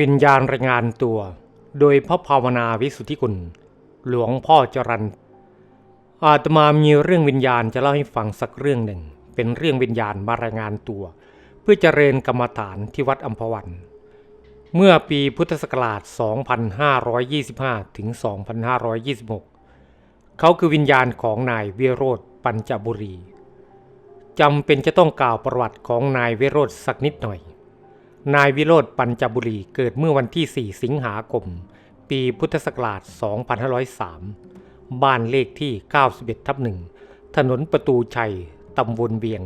วิญญาณรายงานตัว โดยพระภาวนาวิสุทธิคุณ หลวงพ่อจรันอาตมามีเรื่องวิญญาณจะเล่าให้ฟังสักเรื่องหนึ่ง เป็นเรื่องวิญญาณมารายงานตัว เพื่อเจริญกรรมฐานที่วัดอัมพวัน เมื่อปีพุทธศักราช 2525 ถึง 2526 เขาคือวิญญาณของนายเวโรธปัญจบุรีจำเป็นจะต้องกล่าวประวัติของนายเวโรธสักนิดหน่อย นายวิโรธปัญจบุรีเกิดเมื่อวันที่ 4 สิงหาคม ปีพุทธศักราช 2503 บ้านเลขที่ 91ทับหนึ่งถนนประตูชัย ตำบลเวียง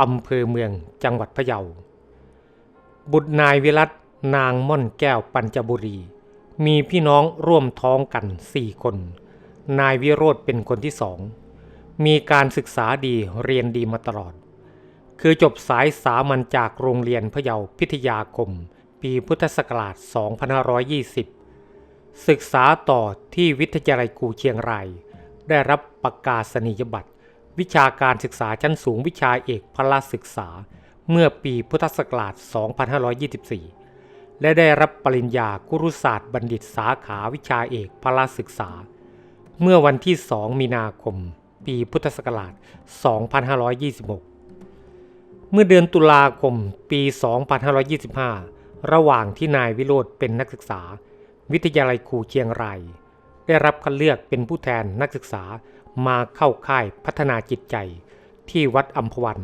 อำเภอเมือง จังหวัดพะเยา บุตรนายวิรัตนางม่อนแก้วปัญจบุรี มีพี่น้องร่วมท้องกันสี่คน นายวิโรธเป็นคนที่สอง มีการศึกษาดีเรียนดีมาตลอด คือจบสายสามัญจากโรงเรียนพะเยาพิทยาคม ปีพุทธศักราช 2520 ศึกษาต่อที่วิทยาลัยครูเชียงราย ได้รับประกาศนียบัตร วิชาการศึกษาชั้นสูงวิชาเอกพละศึกษา เมื่อปีพุทธศักราช 2524 และได้รับปริญญากุรุศาสตร์บัณฑิตสาขาวิชาเอกพละศึกษา เมื่อวันที่ 2 มีนาคม ปีพุทธศักราช 2526 เมื่อเดือนตุลาคมปี 2525 ระหว่างที่นายวิโรธเป็นนักศึกษา วิทยาลัยครูเชียงราย ได้รับคัดเลือกเป็นผู้แทนนักศึกษามาเข้าค่ายพัฒนาจิตใจ ที่วัดอัมพวัน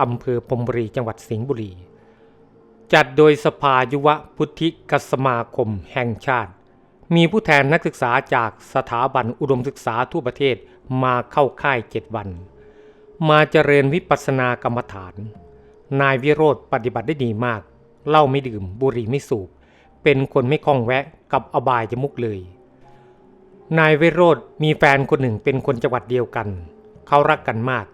อำเภอพมบุรีจังหวัดสิงห์บุรี จัดโดยสภายุวพุทธิกสมาคมแห่งชาติ มีผู้แทนนักศึกษาจากสถาบันอุดมศึกษาทั่วประเทศมาเข้าค่ายเจ็ดวัน มาเจริญวิปัสสนากรรมฐาน นายวิโรธปฏิบัติได้ดีมาก เหล้าไม่ดื่ม บุหรี่ไม่สูบ เป็นคนไม่คล้องแวะกับอบายจมุกเลย นายวิโรธมีแฟนคนหนึ่งเป็นคนจังหวัดเดียวกัน เขารักกันมาก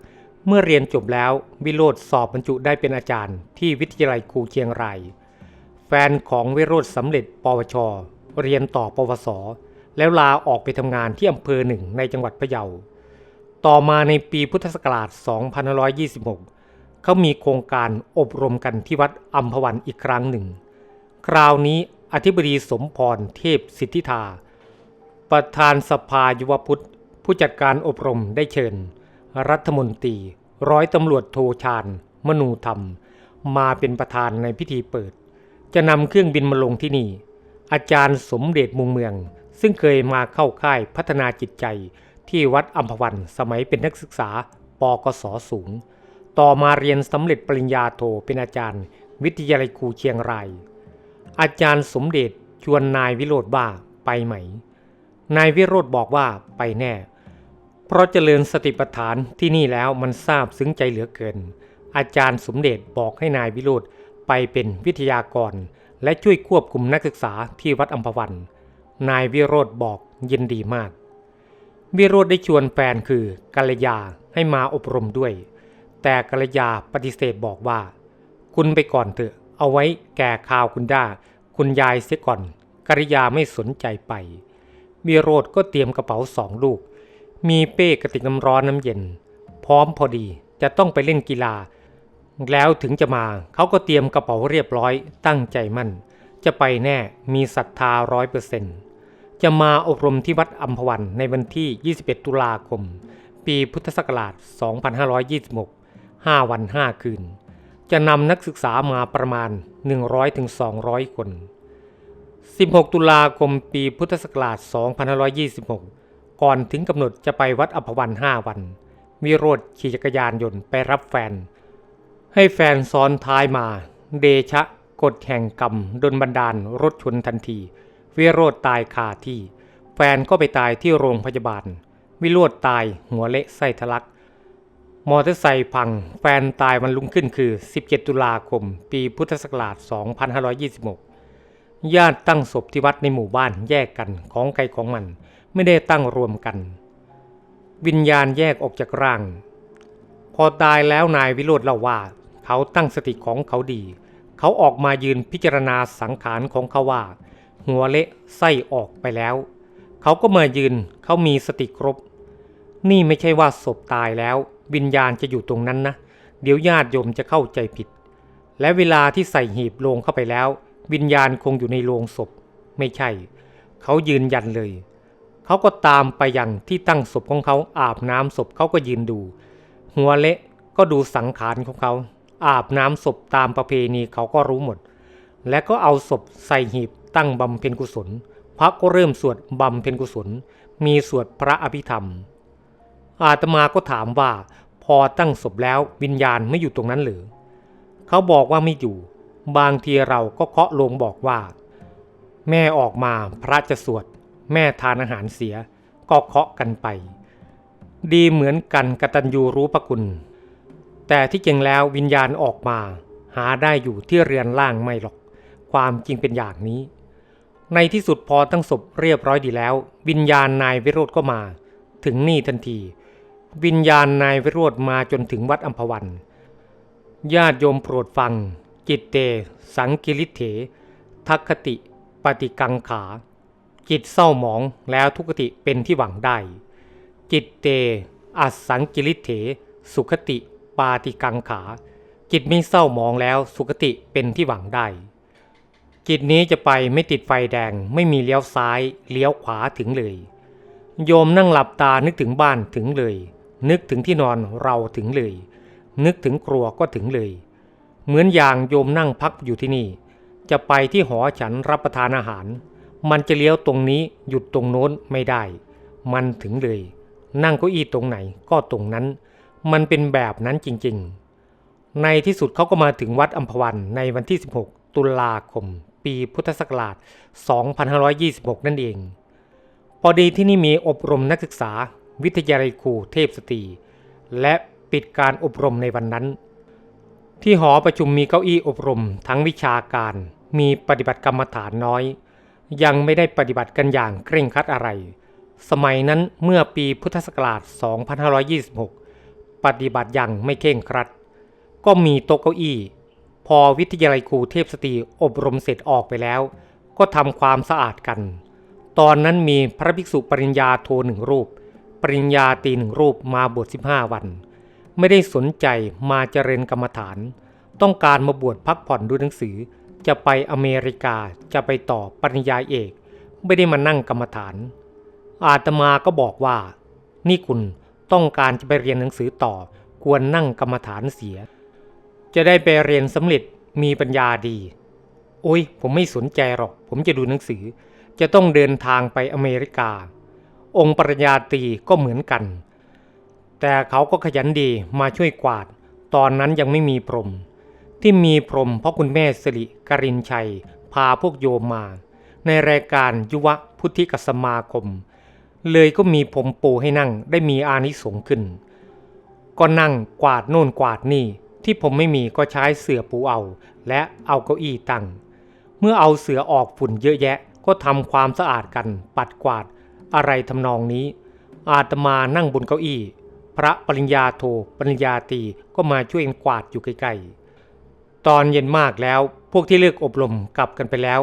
เมื่อเรียนจบแล้ววิโรธสอบบรรจุได้เป็นอาจารย์ ที่วิทยาลัยครูเชียงราย แฟนของวิโรธสำเร็จปวช เรียนต่อปวส แล้วลาออกไปทำงานที่อำเภอหนึ่งในจังหวัดพะเยา ต่อมาในปีพุทธศักราช2526 เขามีโครงการอบรมกันที่วัดอัมพวันอีกครั้งหนึ่ง คราวนี้อธิบดีสมพรเทพสิทธิธา ประธานสภายุวพุทธ ผู้จัดการอบรมได้เชิญ รัฐมนตรี ร้อยตำรวจโทชาญ มนูธรรม มาเป็นประธานในพิธีเปิด จะนำเครื่องบินมาลงที่นี่ อาจารย์สมเด็จมุงเมือง ซึ่งเคยมาเข้าค่ายพัฒนาจิตใจที่วัดอัมพวันสมัยเป็นนักศึกษาปกศสูง ต่อมาเรียนสำเร็จปริญญาโทเป็นอาจารย์ วิทยาลัยครูเชียงราย อาจารย์สมเด็จชวนนายวิโรธว่าไปไหม นายวิโรธบอกว่าไปแน่ เพราะเจริญสติปัฏฐานที่นี่แล้วมันซาบซึ้งใจเหลือเกิน อาจารย์สมเด็จบอกให้นายวิโรธไปเป็นวิทยากร และช่วยควบคุมนักศึกษาที่วัดอัมพวัน นายวิโรธบอกยินดีมากวิโรธได้ชวนแฟนคือกัลยาให้มาอบรมด้วย แต่กัลยาปฏิเสธบอกว่า คุณไปก่อนเถอะ เอาไว้แก่ข่าวคุณด้า คุณยายเสียก่อนกัลยาไม่สนใจไปวิโรธก็เตรียมกระเป๋าสองลูก มีเป้กระติกน้ำร้อนน้ำเย็น พร้อมพอดีจะต้องไปเล่นกีฬา แล้วถึงจะมาเขาก็เตรียมกระเป๋าเรียบร้อย ตั้งใจมั่น จะไปแน่มีศรัทธาร้อยเปอร์เซ็นต์จะมาอบรมที่วัดอัมพวันในวันที่ 21 ตุลาคม ปีพุทธศักราช 2526 5 วัน 5 คืน จะนำนักศึกษามาประมาณ 100-200 คน 16 ตุลาคมปีพุทธศักราช 2526 ก่อนถึงกำหนดจะไปวัดอัมพวัน 5 วัน วิโรธขี่จักรยานยนต์ไปรับแฟน ให้แฟนซ้อนท้ายมา เดชะกฎแห่งกรรมดนบันดาลรถชนทันที วิโรธตายคาที่ แฟนก็ไปตายที่โรงพยาบาล วิโรธตายหัวเละไส้ทะลัก มอเตอร์ไซค์พัง แฟนตายวันรุ่งขึ้นคือ 17 ตุลาคม ปีพุทธศักราช 2526 ญาติตั้งศพที่วัดในหมู่บ้านแยกกันของใครของมัน ไม่ได้ตั้งรวมกัน วิญญาณแยกออกจากร่าง พอตายแล้วนายวิโรธเล่าว่า เขาตั้งสติของเขาดี เขาออกมายืนพิจารณาสังขารของเขาว่า หัวเละไส้ออกไปแล้ว เขาก็มายืนเขามีสติครบ นี่ไม่ใช่ว่าศพตายแล้ว วิญญาณจะอยู่ตรงนั้นนะ เดี๋ยวญาติโยมจะเข้าใจผิด และเวลาที่ใส่หีบลงเข้าไปแล้ว วิญญาณคงอยู่ในโลงศพ ไม่ใช่ เขายืนยันเลย เขาก็ตามไปยังที่ตั้งศพของเขาอาบน้ำศพเขาก็ยืนดู หัวเละก็ดูสังขารของเขา อาบน้ำศพตามประเพณีเขาก็รู้หมด และก็เอาศพใส่หีบตั้งบำเพ็ญกุศล พระก็เริ่มสวดบำเพ็ญกุศล มีสวดพระอภิธรรมอาตมาก็ถามว่า อตั้งศพแล้ววิญญาณไม่อยู่ตรงนั้นหรือ เขาบอกว่าไม่อยู่ บางทีเราก็เคาะลงบอกว่า แม่ออกมาพระจะสวด แม่ทานอาหารเสีย ก็เคาะกันไป ดีเหมือนกันกตัญญูรู้พระคุณ แต่ที่จริงแล้ววิญญาณออกมา หาได้อยู่ที่เรือนล่างไม่หรอก ความจริงเป็นอย่างนี้ ในที่สุดพอตั้งศพเรียบร้อยดีแล้ว วิญญาณนายวิโรธก็มา ถึงนี่ทันที วิญญาณนายวิโรธมาจนถึงวัดอัมพวัน ญาติโยมโปรดฟัง จิตเต สังกิริเถ ทักขติ ปฏิกังขา จิตเศร้าหมองแล้วทุกติเป็นที่หวังได้ จิตเตอัสสังกิริเถ สุขติ ปาติกังขา จิตไม่เศร้าหมองแล้วสุขติเป็นที่หวังได้ จิตนี้จะไปไม่ติดไฟแดงไม่มีเลี้ยวซ้าย เลี้ยวขวาถึงเลย โยมนั่งหลับตานึกถึงบ้านถึงเลย นึกถึงที่นอนเราถึงเลย นึกถึงครัวก็ถึงเลย เหมือนอย่างโยมนั่งพักอยู่ที่นี่ จะไปที่หอฉันรับประทานอาหาร มันจะเลี้ยวตรงนี้หยุดตรงโน้นไม่ได้ มันถึงเลย นั่งเก้าอี้ตรงไหนก็ตรงนั้น มันเป็นแบบนั้นจริงๆ ในที่สุดเขาก็มาถึงวัดอัมพวันในวันที่ 16 ตุลาคม ปีพุทธศักราช 2526 นั่นเอง พอดีที่นี่มีอบรมนักศึกษา วิทยาลัยครูเทพสตรี และปิดการอบรมในวันนั้น ที่หอประชุมมีเก้าอี้อบรมทั้งวิชาการ มีปฏิบัติกรรมฐานน้อย ยังไม่ได้ปฏิบัติกันอย่างเคร่งครัดอะไร สมัยนั้นเมื่อปีพุทธศักราช 2526 ปฏิบัติอย่างไม่เคร่งครัด ก็มีโต๊ะเก้าอี้ พอวิทยาลัยครูเทพสตรีอบรมเสร็จออกไปแล้ว ก็ทำความสะอาดกัน ตอนนั้นมีพระภิกษุปริญญาโทหนึ่งรูป ปริญญาตีหนึ่งรูปมาบวช15 วัน ไม่ได้สนใจมาเจริญกรรมฐาน ต้องการมาบวชพักผ่อนดูหนังสือ จะไปอเมริกาจะไปต่อปริญญาเอก ไม่ได้มานั่งกรรมฐาน อาตมาก็บอกว่า นี่คุณต้องการจะไปเรียนหนังสือต่อ ควรนั่งกรรมฐานเสีย จะได้ไปเรียนสำเร็จมีปัญญาดี โอ้ยผมไม่สนใจหรอก ผมจะดูหนังสือ จะต้องเดินทางไปอเมริกา องค์ปริญญาตรีก็เหมือนกัน แต่เขาก็ขยันดีมาช่วยกวาด ตอนนั้นยังไม่มีพรม ที่มีพรมเพราะคุณแม่สิริกรินชัย พาพวกโยมมา ในรายการยุวพุทธิกสมาคม เลยก็มีผมปูให้นั่งได้มีอานิสงส์ขึ้น ก็นั่งกวาดโน่นกวาดนี่ที่ผมไม่มีก็ใช้เสื่อปูเอา และเอาเก้าอี้ตั้ง เมื่อเอาเสือออกฝุ่นเยอะแยะก็ทำความสะอาดกันปัดกวาด อะไรทำนองนี้ อาตมานั่งบนเก้าอี้ พระปริญญาโทปริญญาตีก็มาช่วยกันกวาดอยู่ใกล้ๆตอนเย็นมากแล้วพวกที่เลิกอบรมกลับกันไปแล้ว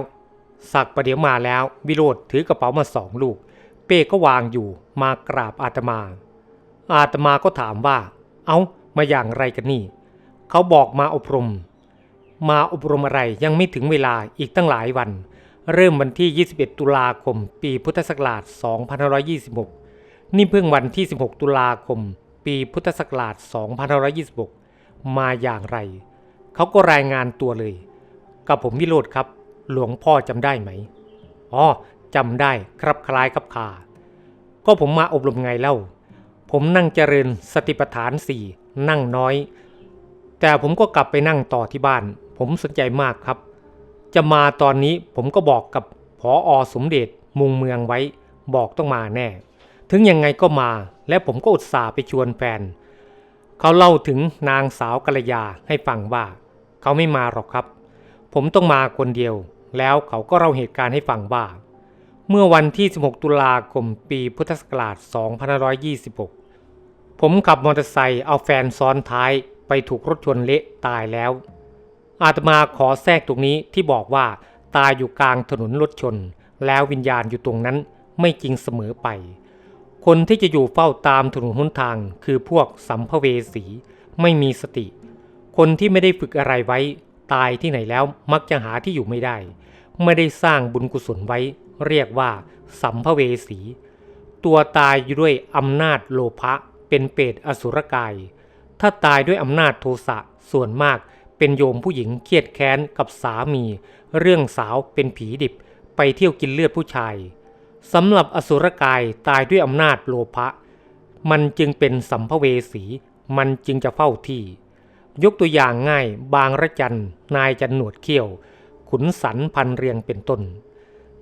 สักประเดี๋ยวมาแล้ววิโรธถือกระเป๋ามาสองลูก เป้ก็วางอยู่มากราบอาตมา อาตมาก็ถามว่า เอา้ามาอย่างไรกันนี่ เขาบอกมาอบรม มาอบรมอะไรยังไม่ถึงเวลาอีกตั้งหลายวัน เริ่มวันที่ 21 ตุลาคม ปีพุทธศักราช 2526 นี่เพิ่งวันที่ 16 ตุลาคม ปีพุทธศักราช 2526 มาอย่างไร เขาก็รายงานตัวเลย กับผมวิโรธครับ หลวงพ่อจำได้ไหม อ๋อจำได้ครับคล้ายครับคาก็ผมมาอบรมไงเล่า ผมนั่งเจริญสติปัฏฐานสี่นั่งน้อย แต่ผมก็กลับไปนั่งต่อที่บ้าน ผมสนใจมากครับ จะมาตอนนี้ผมก็บอกกับผออสมเด็จมุงเมืองไว้บอกต้องมาแน่ ถึงยังไงก็มาและผมก็อุตส่าห์ไปชวนแฟน เขาเล่าถึงนางสาวกัลยาให้ฟังว่า เขาไม่มาหรอกครับ ผมต้องมาคนเดียว แล้วเขาก็เล่าเหตุการณ์ให้ฟังว่า เมื่อวันที่ 16 ตุลาคมปีพุทธศักราช 2526 ผมขับมอเตอร์ไซค์เอาแฟนซ้อนท้ายไปถูกรถชนเละตายแล้ว อาตมาขอแทรกตรงนี้ที่บอกว่า ตายอยู่กลางถนนรถชน แล้ววิญญาณอยู่ตรงนั้นไม่จริงเสมอไป คนที่จะอยู่เฝ้าตามถนนหนทาง คือพวกสัมภเวสี ไม่มีสติ คนที่ไม่ได้ฝึกอะไรไว้ ตายที่ไหนแล้วมักจะหาที่อยู่ไม่ได้ ไม่ได้สร้างบุญกุศลไว้ เรียกว่า สัมภเวสี ตัวตายอยู่ด้วยอำนาจโลภะเป็นเปรตอสุรกาย ถ้าตายด้วยอำนาจโทสะส่วนมาก เป็นโยมผู้หญิงเครียดแค้นกับสามี เรื่องสาวเป็นผีดิบไปเที่ยวกินเลือดผู้ชายสำหรับอสุรกายตายด้วยอำนาจโลภะมันจึงเป็นสัมภเวสี มันจึงจะเฝ้าที่ ยกตัวอย่างง่ายบางระจันนายจันหนวดเขี้ยว ขุนสันพันเรียงเป็นต้น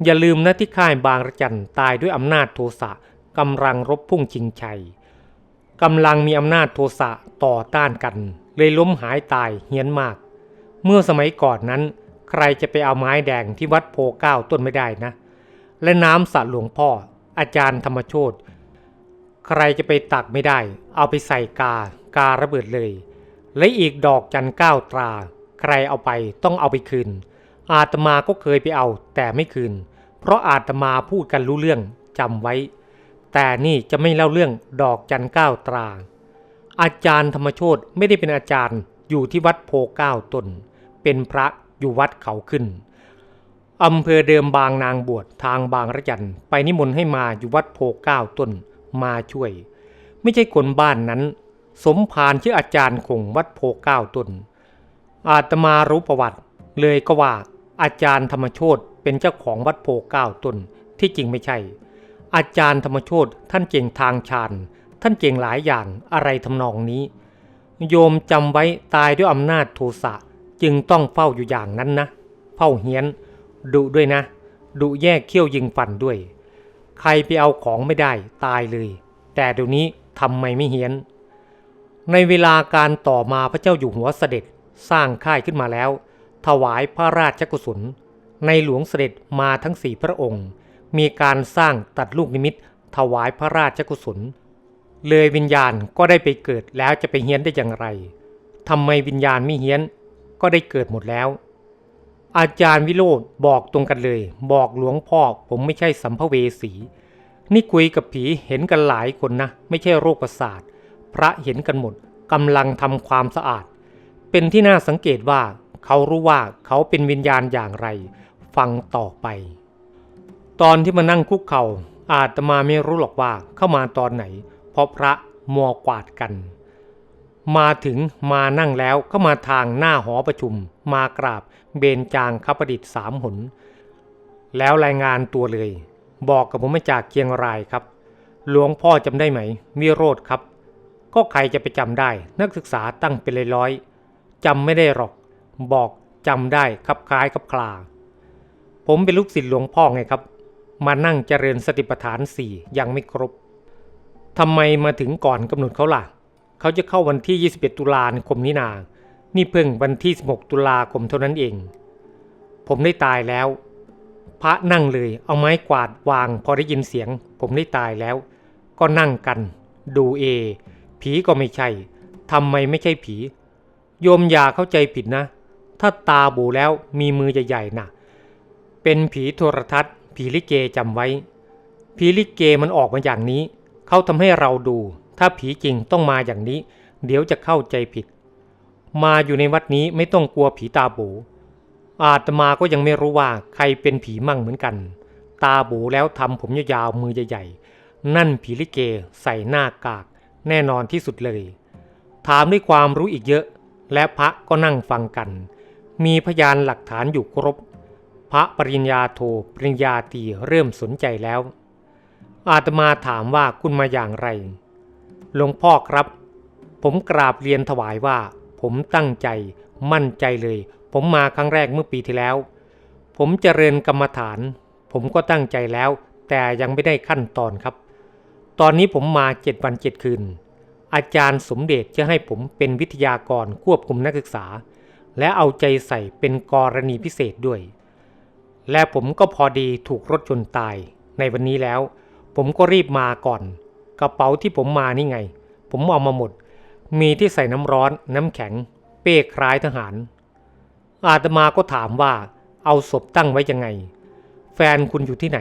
อย่าลืมนะที่ค่ายบางระจันตายด้วยอำนาจโทสะกำลังรบพุ่งชิงชัยกำลังมีอำนาจโทสะต่อต้านกัน เลยล้มหายตายเฮี้ยนมาก เมื่อสมัยก่อนนั้น ใครจะไปเอาไม้แดงที่วัดโพเก้าต้นไม่ได้นะ และน้ำสระหลวงพ่อ อาจารย์ธรรมโชตใครจะไปตักไม่ได้ เอาไปใส่กาการะเบิดเลย และอีกดอกจันเก้าตรา ใครเอาไปต้องเอาไปคืน อาตมาก็เคยไปเอาแต่ไม่คืน เพราะอาตมาพูดกันรู้เรื่องจำไว้ แต่นี่จะไม่เล่าเรื่องดอกจันเก้าตรา อาจารย์ธรรมโชตไม่ได้เป็นอาจารย์อยู่ที่วัดโพเก้าตน เป็นพระอยู่วัดเขาขึ้นอำเภอเดิมบางนางบวชทางบางระจันไปนิมนต์ให้มาอยู่วัดโพเก้าต้นมาช่วย ไม่ใช่คนบ้านนั้น สมภารชื่ออาจารย์คงวัดโพเก้าต้นอาตมารู้ประวัติ เลยก็ว่าอาจารย์ธรรมโชตเป็นเจ้าของวัดโพเก้าต้นที่จริงไม่ใช่ อาจารย์ธรรมโชตท่านเก่งทางฌาน ท่านเก่งหลายอย่างอะไรทำนองนี้ โยมจำไว้ตายด้วยอำนาจโทสะจึงต้องเฝ้าอยู่อย่างนั้นนะ เฝ้าเฮียนดุด้วยนะดุแยกเขี้ยวยิงฟันด้วย ใครไปเอาของไม่ได้ตายเลย แต่เดี๋ยวนี้ทำไมไม่เฮียน ในเวลาการต่อมาพระเจ้าอยู่หัวเสด็จสร้างค่ายขึ้นมาแล้ว ถวายพระราชกุศล ในหลวงเสด็จมาทั้งสี่พระองค์ มีการสร้างตัดลูกนิมิต ถวายพระราชกุศล เลยวิญญาณก็ได้ไปเกิดแล้วจะไปเฮี้ยนได้อย่างไรทำไมวิญญาณไม่เฮี้ยนก็ได้เกิดหมดแล้ว อาจารย์วิโรธบอกตรงกันเลย บอกหลวงพ่อผมไม่ใช่สัมภเวสี นี่คุยกับผีเห็นกันหลายคนนะ ไม่ใช่โรคประสาท พระเห็นกันหมดกำลังทำความสะอาด เป็นที่น่าสังเกตว่า เขารู้ว่าเขาเป็นวิญญาณอย่างไร ฟังต่อไป ตอนที่มานั่งคุกเขา่าอาตมาไม่รู้หรอกว่าเข้ามาตอนไหน เพราะพระมัวกวาดกัน มาถึงมานั่งแล้วก็มาทางหน้าหอประชุม มากราบเบญจางคประดิษฐ์สามหน แล้วรายงานตัวเลย บอกกับผมมาจากเชียงรายครับ หลวงพ่อจำได้ไหม วิโรธครับ ก็ใครจะไปจำได้ นักศึกษาตั้งเป็นร้อยๆจำไม่ได้หรอก บอกจำได้ครับคล้ายครับคลา ผมเป็นลูกศิษย์หลวงพ่อไงครับ มานั่งเจริญสติปัฏฐานสี่ยังไม่ครบ ทำไมมาถึงก่อนกำหนดเขาล่ะ เขาจะเข้าวันที่ 21 ตุลาคมนี้นา นี่เพิ่งวันที่ 16 ตุลาคมเท่านั้นเอง ผมได้ตายแล้ว พระนั่งเลย เอาไม้กวาดวางพอได้ยินเสียง ผมได้ตายแล้ว ก็นั่งกัน ดูเอ ผีก็ไม่ใช่ทำไมไม่ใช่ผี โยมอย่าเข้าใจผิดนะ ถ้าตาบูแล้วมีมือใหญ่ๆนะเป็นผีโทรทัศน์ ผีลิเกจำไว้ ผีลิเกมันออกมาอย่างนี้ เขาทำให้เราดู ถ้าผีจริงต้องมาอย่างนี้ เดี๋ยวจะเข้าใจผิด มาอยู่ในวัดนี้ไม่ต้องกลัวผีตาโบอาตมาก็ยังไม่รู้ว่าใครเป็นผีมั่งเหมือนกัน ตาโบแล้วทำผมยาวๆมือใหญ่ๆ นั่นผีลิเกใส่หน้ากาก แน่นอนที่สุดเลย ถามด้วยความรู้อีกเยอะ และพระก็นั่งฟังกัน มีพยานหลักฐานอยู่ครบ พระปริญญาโทปริญญาตรีเริ่มสนใจแล้ว อาตมาถามว่าคุณมาอย่างไร หลวงพ่อครับ ผมกราบเรียนถวายว่า ผมตั้งใจ มั่นใจเลย ผมมาครั้งแรกเมื่อปีที่แล้ว ผมเจริญกรรมฐาน ผมก็ตั้งใจแล้ว แต่ยังไม่ได้ขั้นตอนครับ ตอนนี้ผมมาเจ็ดวันเจ็ดคืน อาจารย์สมเด็จจะให้ผมเป็นวิทยากรควบคุมนักศึกษา และเอาใจใส่เป็นกรณีพิเศษด้วย และผมก็พอดีถูกรถชนตายในวันนี้แล้ว ผมก็รีบมาก่อน กระเป๋าที่ผมมานี่ไง ผมเอามาหมด มีที่ใส่น้ำร้อนน้ำแข็ง เป้คล้ายทหาร อาตมาก็ถามว่า เอาศพตั้งไว้ยังไง แฟนคุณอยู่ที่ไหน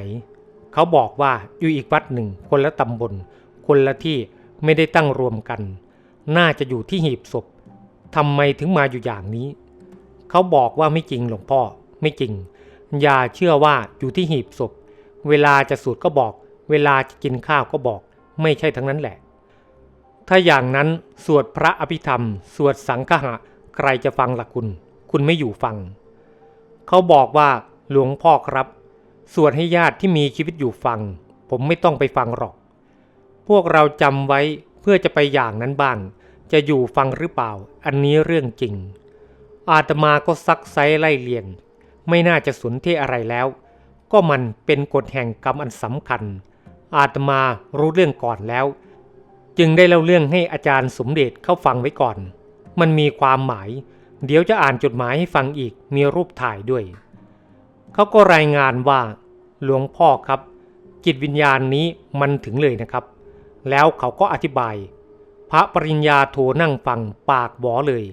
เขาบอกว่าอยู่อีกวัดหนึ่ง คนละตำบล คนละที่ไม่ได้ตั้งรวมกัน น่าจะอยู่ที่หีบศพทำไมถึงมาอยู่อย่างนี้ เขาบอกว่าไม่จริงหลวงพ่อ ไม่จริง อย่าเชื่อว่าอยู่ที่หีบศพ เวลาจะสวดก็บอก เวลาจะกินข้าวก็บอก ไม่ใช่ทั้งนั้นแหละ ถ้าอย่างนั้นสวดพระอภิธรรม สวดสังฆะใครจะฟังล่ะคุณ คุณไม่อยู่ฟัง เขาบอกว่าหลวงพ่อครับ สวดให้ญาติที่มีชีวิตอยู่ฟัง ผมไม่ต้องไปฟังหรอก พวกเราจำไว้เพื่อจะไปอย่างนั้นบ้าง จะอยู่ฟังหรือเปล่า อันนี้เรื่องจริง อาตมาก็ซักไซไล่เลียนไม่น่าจะสนเทอะไรแล้ว ก็มันเป็นกฎแห่งกรรมอันสำคัญ อาตมารู้เรื่องก่อนแล้ว จึงได้เล่าเรื่องให้อาจารย์สมเด็จเข้าฟังไว้ก่อน มันมีความหมาย เดี๋ยวจะอ่านจดหมายให้ฟังอีกมีรูปถ่ายด้วย เขาก็รายงานว่า หลวงพ่อครับ จิตวิญญาณนี้มันถึงเลยนะครับ แล้วเขาก็อธิบาย พระปริญญาโทนั่งฟังปากบอเลย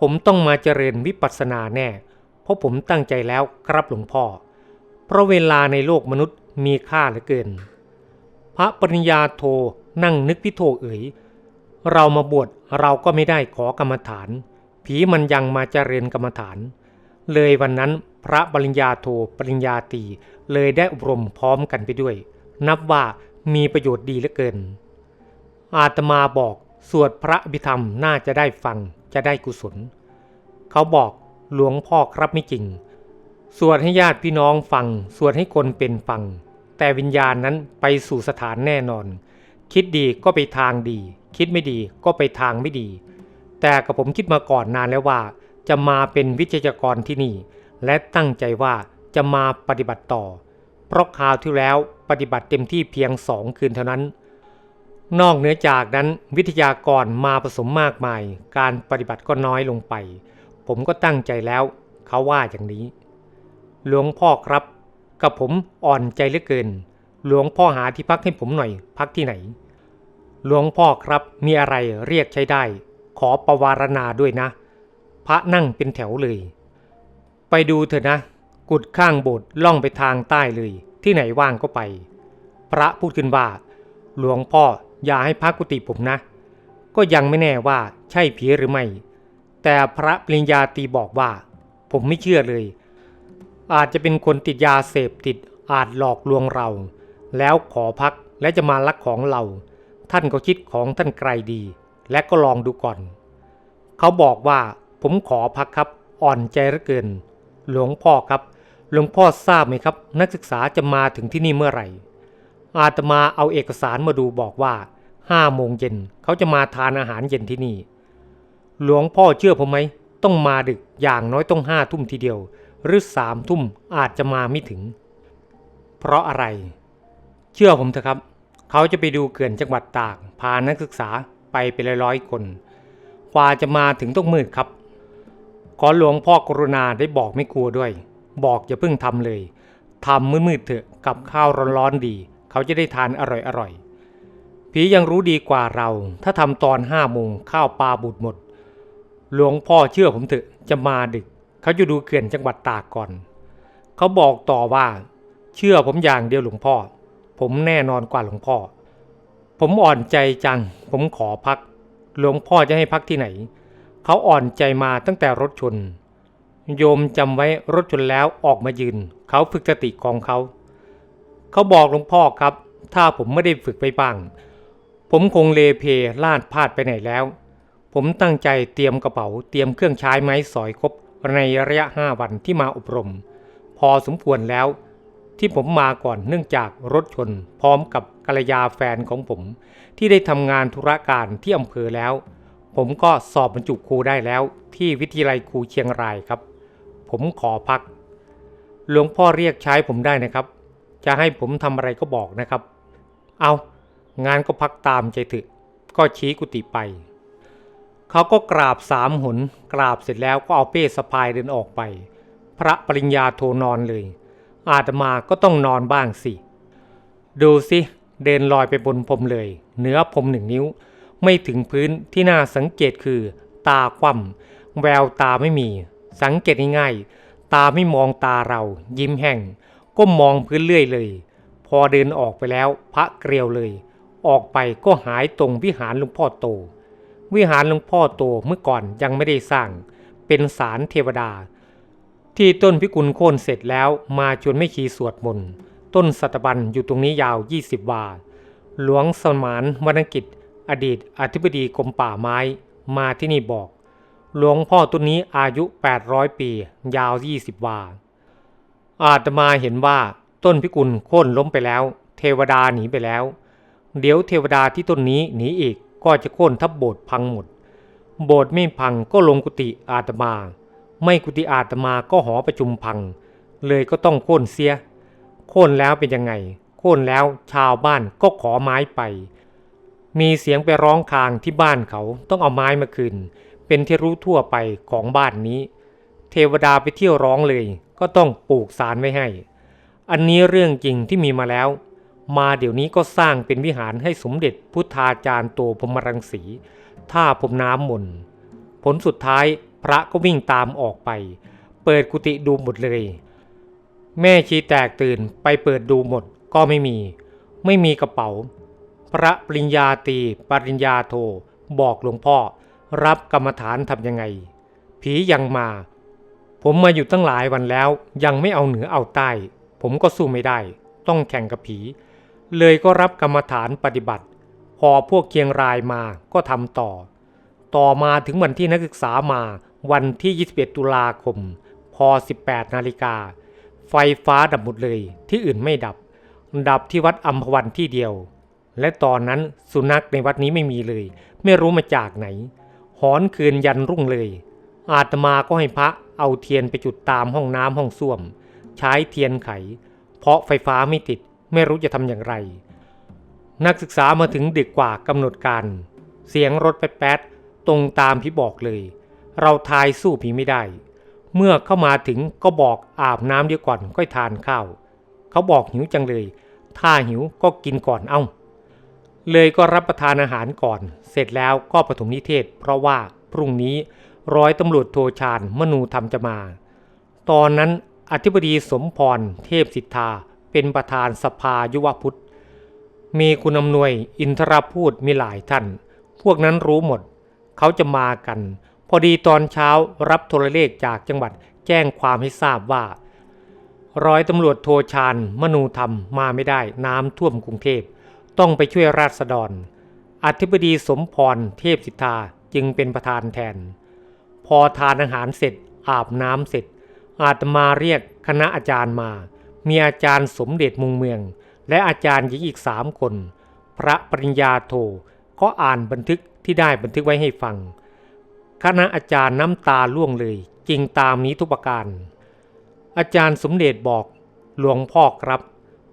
ผมต้องมาเจริญวิปัสสนาแน่ เพราะผมตั้งใจแล้วครับหลวงพ่อ เพราะเวลาในโลกมนุษย์มีค่าเหลือเกิน พระปริญญาโทนั่งนึกพิโทเอ๋ย เรามาบวชเราก็ไม่ได้ขอกรรมฐาน ผีมันยังมาเจริญกรรมฐาน เลยวันนั้นพระปริญญาโทปริญญาตีเลยได้อบรมพร้อมกันไปด้วย นับว่ามีประโยชน์ดีเหลือเกิน อาตมาบอกสวดพระอภิธรรมน่าจะได้ฟังจะได้กุศล เขาบอกหลวงพ่อครับไม่จริง สวดให้ญาติพี่น้องฟัง สวดให้คนเป็นฟัง แต่วิญญาณนั้นไปสู่สถานแน่นอน คิดดีก็ไปทางดี คิดไม่ดีก็ไปทางไม่ดี แต่กับผมคิดมาก่อนนานแล้วว่า จะมาเป็นวิทยากรที่นี่ และตั้งใจว่าจะมาปฏิบัติต่อ เพราะคราวที่แล้วปฏิบัติเต็มที่เพียงสองคืนเท่านั้น นอกเหนือจากนั้นวิทยากรมาผสมมากมาย การปฏิบัติก็น้อยลงไป ผมก็ตั้งใจแล้ว เขาว่าอย่างนี้ หลวงพ่อครับ กับผมอ่อนใจเหลือเกิน หลวงพ่อหาที่พักให้ผมหน่อยพักที่ไหน หลวงพ่อครับมีอะไรเรียกใช้ได้ ขอประวารณาด้วยนะ พระนั่งเป็นแถวเลย ไปดูเถอะนะ กุดข้างโบสถ์ล่องไปทางใต้เลย ที่ไหนว่างก็ไป พระพูดขึ้นว่า หลวงพ่ออย่าให้พักกุฏิผมนะ ก็ยังไม่แน่ว่าใช่ผีหรือไม่ แต่พระปริญญาตีบอกว่า ผมไม่เชื่อเลย อาจจะเป็นคนติดยาเสพติดอาจหลอกลวงเรา แล้วขอพักและจะมาลักของเรา ท่านก็คิดของท่านไกลดี และก็ลองดูก่อน เขาบอกว่าผมขอพักครับ อ่อนใจเหลือเกิน หลวงพ่อครับ หลวงพ่อทราบไหมครับ นักศึกษาจะมาถึงที่นี่เมื่อไหร่ อาตมาเอาเอกสารมาดูบอกว่าห้าโมงเย็นเขาจะมาทานอาหารเย็นที่นี่ หลวงพ่อเชื่อผมไหมต้องมาดึกอย่างน้อยต้องห้าทุ่มทีเดียว หรือสามทุ่มอาจจะมาไม่ถึง เพราะอะไร เชื่อผมเถอะครับ เขาจะไปดูเขื่อนจังหวัดตาก พานักศึกษาไปเป็นร้อยๆคนกว่าจะมาถึงต้องมืดครับ ขอหลวงพ่อกรุณาได้บอกไม่กลัวด้วย บอกอย่าเพิ่งทำเลยทำมืดๆเถอะกับข้าวร้อนๆดี เขาจะได้ทานอร่อยๆผียังรู้ดีกว่าเรา ถ้าทำตอนห้าโมงข้าวปลาบูดหมด หลวงพ่อเชื่อผมเถอะจะมาดึก เขาจะดูเขื่อนจังหวัดตากก่อน เขาบอกต่อว่า เชื่อผมอย่างเดียวหลวงพ่อ ผมแน่นอนกว่าหลวงพ่อ ผมอ่อนใจจัง ผมขอพัก หลวงพ่อจะให้พักที่ไหน เขาอ่อนใจมาตั้งแต่รถชน โยมจำไว้รถชนแล้วออกมายืน เขาฝึกสติของเขา เขาบอกหลวงพ่อครับ ถ้าผมไม่ได้ฝึกไปบ้าง ผมคงเลเพลาดพลาดไปไหนแล้วผมตั้งใจเตรียมกระเป๋าเตรียมเครื่องใช้ไม้สอยครบ ในระยะห้าวันที่มาอบรม พอสมควรแล้วที่ผมมาก่อนเนื่องจากรถชน พร้อมกับกัลยาแฟนของผม ที่ได้ทำงานธุรการที่อำเภอแล้ว ผมก็สอบบรรจุครูได้แล้ว ที่วิทยาลัยครูเชียงรายครับ ผมขอพัก หลวงพ่อเรียกใช้ผมได้นะครับ จะให้ผมทำอะไรก็บอกนะครับ เอางานก็พักตามใจถอะก็ชี้กุฏิไป เขาก็กราบสามหน กราบเสร็จแล้วก็เอาเป้สะพายเดินออกไป พระปริญญาโทนอนเลย อาตมาก็ต้องนอนบ้างสิ ดูสิ เดินลอยไปบนพรมเลยเนื้อพรมหนึ่งนิ้ว ไม่ถึงพื้นที่น่าสังเกตคือ ตาคว่ำแววตาไม่มี สังเกตง่ายๆตาไม่มองตาเรายิ้มแห้งก็มองพื้นเรื่อยเลย พอเดินออกไปแล้วพระเกลียวเลย ออกไปก็หายตรงวิหารหลวงพ่อโต วิหารหลวงพ่อโตเมื่อก่อนยังไม่ได้สร้าง เป็นสารเทวดา ที่ต้นพิกุลโค่นเสร็จแล้วมาชวนไม่ขีสวดมนต์ต้นสัตบันอยู่ตรงนี้ยาว 20 วา หลวงสมานวรรณกิจ อดีตอธิบดีกรมป่าไม้มาที่นี่บอก หลวงพ่อต้นนี้อายุ 800 ปี ยาว 20 วา อาตมาเห็นว่าต้นพิกุลโค่นล้มไปแล้ว เทวดาหนีไปแล้ว เดี๋ยวเทวดาที่ต้นนี้หนีอีก ก็จะโค่นทับโบสถ์พังหมด โบสถ์ไม่พังก็ลงกุฏิอาตมา ไม่กุฏิอาตมาก็หอประชุมพัง เลยก็ต้องโค่นเสีย โค่นแล้วเป็นยังไง โค่นแล้วชาวบ้านก็ขอไม้ไป มีเสียงไปร้องคางที่บ้านเขาต้องเอาไม้มาคืน เป็นที่รู้ทั่วไปของบ้านนี้ เทวดาไปเที่ยวร้องเลย ก็ต้องปลูกสารไว้ให้ อันนี้เรื่องจริงที่มีมาแล้ว มาเดี๋ยวนี้ก็สร้างเป็นวิหารให้สมเด็จพุทธาจารย์โตพรมรังสี ท่าพรมน้ำมนต์ผลสุดท้ายพระก็วิ่งตามออกไป เปิดกุฏิดูหมดเลย แม่ชีแตกตื่นไปเปิดดูหมดก็ไม่มี ไม่มีกระเป๋า พระปริญญาตีปริญญาโท บอกหลวงพ่อ รับกรรมฐานทำยังไง ผียังมา ผมมาอยู่ตั้งหลายวันแล้ว ยังไม่เอาเหนือเอาใต้ ผมก็สู้ไม่ได้ ต้องแข่งกับผี เลยก็รับกรรมฐานปฏิบัติ พอพวกเคียงรายมาก็ทำต่อ ต่อมาถึงวันที่นักศึกษามาวันที่ 21 ตุลาคม พอ 18 นาฬิกา ไฟฟ้าดับหมดเลยที่อื่นไม่ดับ ดับที่วัดอัมพวันที่เดียว และตอนนั้นสุนัขในวัดนี้ไม่มีเลย ไม่รู้มาจากไหน หอนคืนยันรุ่งเลย อาตมาก็ให้พระเอาเทียนไปจุดตามห้องน้ำห้องส้วม ใช้เทียนไข เพราะไฟฟ้าไม่ติด ไม่รู้จะทำอย่างไร นักศึกษามาถึงดึกกว่ากำหนดการ เสียงรถแป๊ดๆตรงตามที่บอกเลย เราทายสู้ผีไม่ได้ เมื่อเข้ามาถึงก็บอกอาบน้ำเดียวก่อนค่อยทานข้าว เขาบอกหิวจังเลย ถ้าหิวก็กินก่อนเอ้า เลยก็รับประทานอาหารก่อน เสร็จแล้วก็ปฐมนิเทศ เพราะว่าพรุ่งนี้ร้อยตำรวจโทชาญมนูธรรมจะมา ตอนนั้นอธิบดีสมพร เทพสิทธา เป็นประธานสภายุวพุทธ มีคุณอำนวยอินทรพูดมีหลายท่าน พวกนั้นรู้หมด เขาจะมากัน พอดีตอนเช้ารับโทรเลขจากจังหวัดแจ้งความให้ทราบว่า ร้อยตำรวจโทชาญมนูธรรมมาไม่ได้น้ำท่วมกรุงเทพ ต้องไปช่วยราษฎร อธิบดีสมพรเทพสิทธาจึงเป็นประธานแทน พอทานอาหารเสร็จอาบน้ำเสร็จอาตมาเรียกคณะอาจารย์มา มีอาจารย์สมเด็จมุงเมือง และอาจารย์หญิงอีกสามคน พระปริญญาโทก็อ่านบันทึกที่ได้บันทึกไว้ให้ฟัง คณะอาจารย์น้ำตาล่วงเลยจริงตามนี้ทุกประการ อาจารย์สมเด็จบอกหลวงพ่อครับ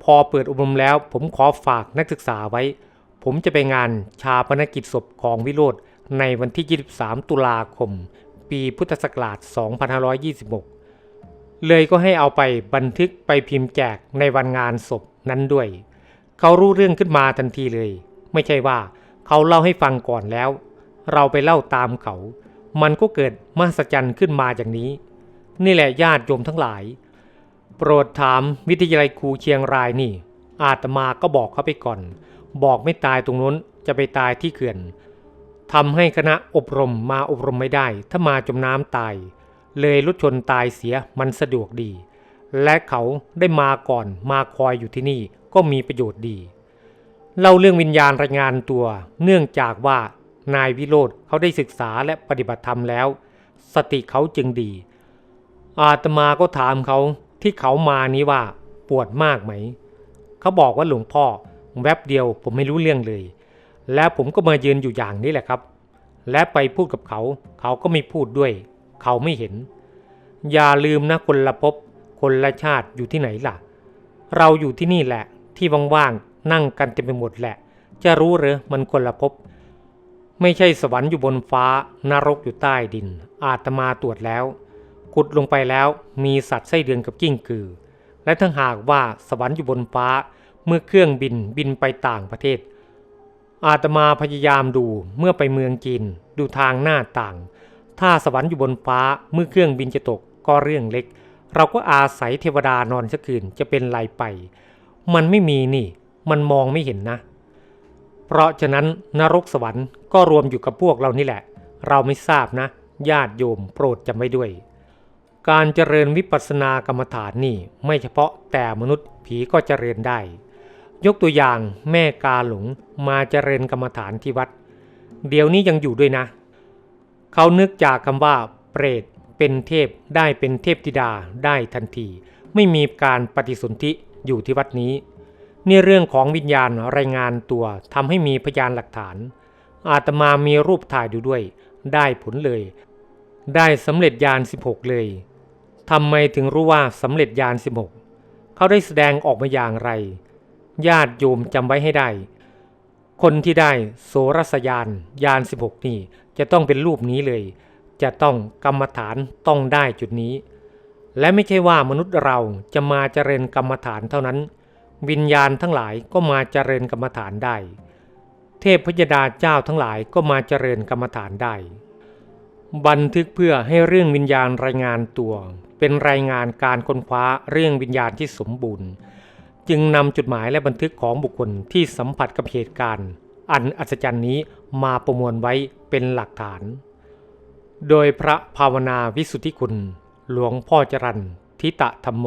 พอเปิดอบรมแล้วผมขอฝากนักศึกษาไว้ ผมจะไปงานชาปนกิจศพของวิโรธในวันที่ 23 ตุลาคม ปีพุทธศักราช 2526 เลยก็ให้เอาไปบันทึกไปพิมพ์แจกในวันงานศพนั้นด้วย เขารู้เรื่องขึ้นมาทันทีเลย ไม่ใช่ว่าเขาเล่าให้ฟังก่อนแล้ว เราไปเล่าตามเขา มันก็เกิดมหัศจรรย์ขึ้นมาอย่างนี้ นี่แหละญาติโยมทั้งหลาย โปรดถามวิทยาลัยครูเชียงรายนี่ อาตมาก็บอกเขาไปก่อน บอกไม่ตายตรงนู้นจะไปตายที่เขื่อนทำให้คณะอบรมมาอบรมไม่ได้ ถ้ามาจมน้ำตาย เลยรถชนตายเสียมันสะดวกดี และเขาได้มาก่อนมาคอยอยู่ที่นี่ก็มีประโยชน์ดี เล่าเรื่องวิญญาณรายงานตัว เนื่องจากว่านายวิโรธเขาได้ศึกษาและปฏิบัติธรรมแล้ว สติเขาจึงดี อาตมาก็ถามเขาที่เขามานี้ว่าปวดมากไหม เขาบอกว่าหลวงพ่อแวบเดียวผมไม่รู้เรื่องเลย แล้วผมก็มายืนอยู่อย่างนี้แหละครับ และไปพูดกับเขา เขาก็ไม่พูดด้วย เขาไม่เห็น อย่าลืมนะคนละภพคนละชาติอยู่ที่ไหนล่ะ เราอยู่ที่นี่แหละ ที่ว่างๆนั่งกันเต็มไปหมดแหละ จะรู้หรือมันคนละภพไม่ใช่สวรรค์อยู่บนฟ้านรกอยู่ใต้ดิน อาตมาตรวจแล้วขุดลงไปแล้วมีสัตว์ไส้เดือนกับกิ้งกือ และถ้าหากว่าสวรรค์อยู่บนฟ้าเมื่อเครื่องบินบินไปต่างประเทศ อาตมาพยายามดูเมื่อไปเมืองจีนดูทางหน้าต่าง ถ้าสวรรค์อยู่บนฟ้าเมื่อเครื่องบินจะตกก็เรื่องเล็ก เราก็อาศัยเทวดานอนสักคืนจะเป็นไรไป มันไม่มีนี่ มันมองไม่เห็นนะ เพราะฉะนั้นนรกสวรรค์ก็รวมอยู่กับพวกเรานี่แหละ เราไม่ทราบนะ ญาติโยมโปรดจำไว้ด้วย การเจริญวิปัสสนากรรมฐานนี่ไม่เฉพาะแต่มนุษย์ผีก็เจริญได้ ยกตัวอย่างแม่กาหลงมาเจริญกรรมฐานที่วัด เดี๋ยวนี้ยังอยู่ด้วยนะ เขานึกจากคำว่า เปรต เป็นเทพได้เป็นเทพธิดาได้ทันที ไม่มีการปฏิสนธิอยู่ที่วัดนี้ นี่เรื่องของวิญญาณรายงานตัวทำให้มีพยานหลักฐาน อาตมามีรูปถ่ายดูด้วย ได้ผลเลย ได้สำเร็จญาณ16 เลยทำไมถึงรู้ว่าสำเร็จญาณ16 เขาได้แสดงออกมาอย่างไร ญาติโยมจำไว้ให้ได้ คนที่ได้โสรสยานยาน 16 นี่ จะต้องเป็นรูปนี้เลย จะต้องกรรมฐานต้องได้จุดนี้ และไม่ใช่ว่ามนุษย์เราจะมาเจริญกรรมฐานเท่านั้น วิญญาณทั้งหลายก็มาเจริญกรรมฐานได้ เทพพยดาเจ้าทั้งหลายก็มาเจริญกรรมฐานได้ บันทึกเพื่อให้เรื่องวิญญาณรายงานตัว เป็นรายงานการค้นคว้าเรื่องวิญญาณที่สมบูรณ์ จึงนำจุดหมายและบันทึกของบุคคลที่สัมผัสกับเหตุการณ์ อันอัศจรรย์นี้มาประมวลไว้เป็นหลักฐาน โดยพระภาวนาวิสุทธิคุณ หลวงพ่อจรันทิตะธรรมโม